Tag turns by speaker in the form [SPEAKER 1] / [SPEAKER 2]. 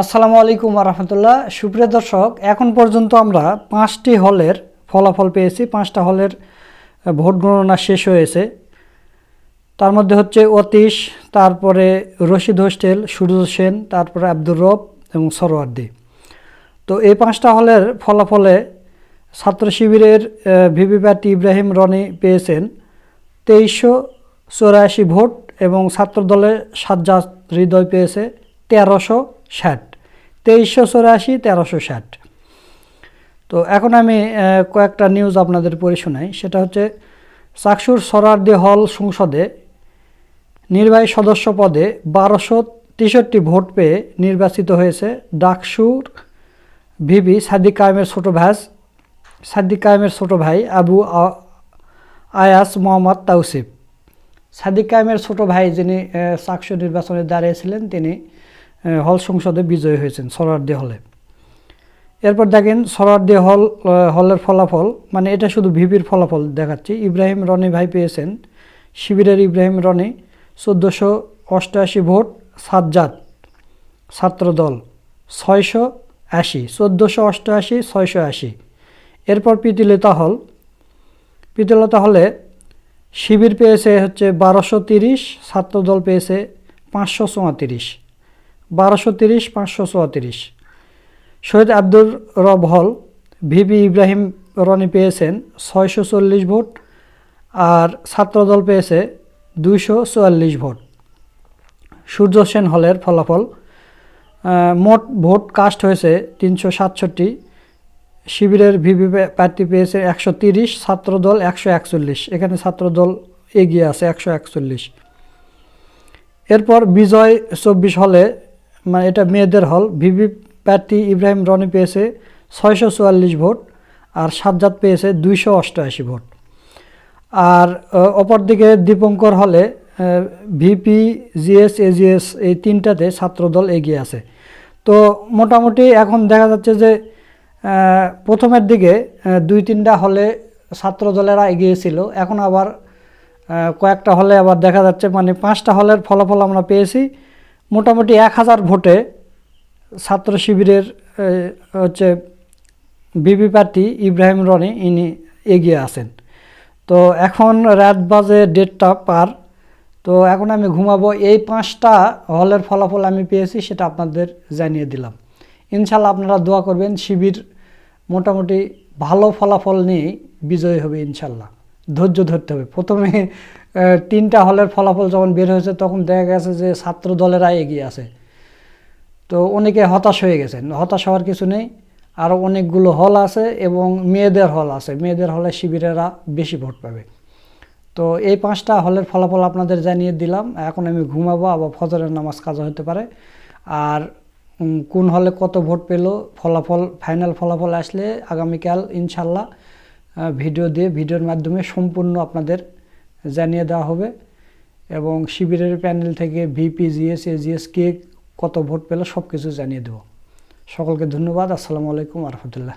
[SPEAKER 1] আসসালামু আলাইকুম রহমতুল্লাহ। সুপ্রিয় দর্শক, এখন পর্যন্ত আমরা পাঁচটি হলের ফলাফল পেয়েছি। পাঁচটা হলের ভোট গণনা শেষ হয়েছে। তার মধ্যে হচ্ছে অতীশ, তারপরে রশিদ হোস্টেল, সুরজ সেন, তারপরে আব্দুর রব এবং সরোয়ার্দি তো এই পাঁচটা হলের ফলাফলে ছাত্র শিবিরের ভিভিপ্যাটি ইব্রাহিম রনি পেয়েছেন তেইশশো চৌরাশি ভোট এবং ছাত্র দলের সাজ্জাদ হৃদয় পেয়েছে। তেরোশো ষাট। তেইশশো চৌরাশি, তেরোশো ষাট। তো এখন আমি কয়েকটা নিউজ আপনাদের পড়ে শোনাই। সেটা হচ্ছে, চাকসুর সরারদি হল সংসদে নির্বাহী সদস্য পদে বারোশো তেষট্টি ভোট পেয়ে নির্বাচিত হয়েছে ডাকসুর ভিবি সাদিক কায়েমের ছোট ভাস সাদিক কায়েমের ছোট ভাই আবু আয়াস মোহাম্মদ তাউসিফ সাদিক কায়েমের ছোট ভাই যিনি চাকসু নির্বাচনে দাঁড়িয়েছিলেন, তিনি হল সংসদে বিজয়ী হয়েছেন সরারদি হলে। এরপর দেখেন সরারদি হল হলের ফলাফল মানে এটা শুধু ভিপির ফলাফল দেখাচ্ছি। ইব্রাহিম রনি ভাই পেয়েছেন, শিবিরের ইব্রাহিম রনি চোদ্দোশো অষ্টআশি ভোট, সাজ্জাদ ছাত্রদল ছয়শো আশি, চোদ্দোশো অষ্টআশি, ছয়শো আশি। এরপর প্রীতিলতা হল, পিতিলতা হলে শিবির পেয়েছে হচ্ছে বারোশো তিরিশ ছাত্রদল পেয়েছে পাঁচশো চুয়াত্রিশ বারোশো তিরিশ, পাঁচশো চুয়াত্রিশ শহীদ আব্দুর রব হল, ভিপি ইব্রাহিম রনি পেয়েছেন ছয়শো চল্লিশ ভোট আর ছাত্রদল পেয়েছে দুইশো চুয়াল্লিশ ভোট। সূর্য সেন হলের ফলাফল মোট ভোট কাস্ট হয়েছে তিনশো সাতষট্টি। শিবিরের ভিভি প্রার্থী পেয়েছে একশো তিরিশ, ছাত্রদল একশো একচল্লিশ। এখানে ছাত্রদল এগিয়ে আছে একশো একচল্লিশ। এরপর বিজয় চব্বিশ হলে মানে এটা মেয়েদের হল। ভিভি প্রার্থী ইব্রাহিম রনি পেয়েছে ছয়শো চুয়াল্লিশ ভোট আর সাজ্জাদ পেয়েছে দুইশো অষ্টআশি ভোট। আর অপরদিকে দীপঙ্কর হলে ভিপি, জিএস, এজিএস এই তিনটাতে ছাত্রদল এগিয়ে আছে। তো মোটামুটি এখন দেখা যাচ্ছে যে প্রথমের দিকে দুই তিনটা হলে ছাত্রদলেরা এগিয়েছিল। এখন আবার কয়েকটা হলে আবার দেখা যাচ্ছে মানে পাঁচটা হলের ফলাফল আমরা পেয়েছি। মোটামুটি এক হাজার ভোটে ছাত্র শিবিরের হচ্ছে বিবি প্রার্থী ইব্রাহিম রনি ইনি এগিয়ে আছেন। তো এখন রাত বাজে দেড়টা পার। তো এখন আমি ঘুমাবো। এই পাঁচটা হলের ফলাফল আমি পেয়েছি সেটা আপনাদের জানিয়ে দিলাম। ইনশাল্লাহ আপনারা দোয়া করবেন। শিবির মোটামুটি ভালো ফলাফল নিয়েই বিজয়ী হবে ইনশাল্লাহ ধৈর্য ধরতে হবে। প্রথমে তিনটা হলের ফলাফল যখন বের হয়েছে, তখন দেখা গেছে যে ছাত্র দলেরা এগিয়ে আছে। তো অনেকে হতাশ হয়ে গেছেন হতাশ হওয়ার কিছু নেই। আরও অনেকগুলো হল আছে এবং মেয়েদের হল আছে। মেয়েদের হলে শিবিরেরা বেশি ভোট পাবে। তো এই পাঁচটা হলের ফলাফল আপনাদের জানিয়ে দিলাম। এখন আমি ঘুমাবো, আবার ফজরের নামাজ কাজা হতে পারে। আর কোন হলে কত ভোট পেল, ফলাফল, ফাইনাল ফলাফল আসলে আগামীকাল, ইনশাল্লাহ। ভিডিও দিয়ে, ভিডিওর মাধ্যমে সম্পূর্ণ আপনাদের জানিয়ে দেওয়া হবে। এবং শিবিরের প্যানেল থেকে ভিপি, জিএস, এজিএস, কে কত ভোট পেল সব কিছু জানিয়ে দেব। সকলকে ধন্যবাদ। আসসালামু আলাইকুম রহমতুল্লাহ।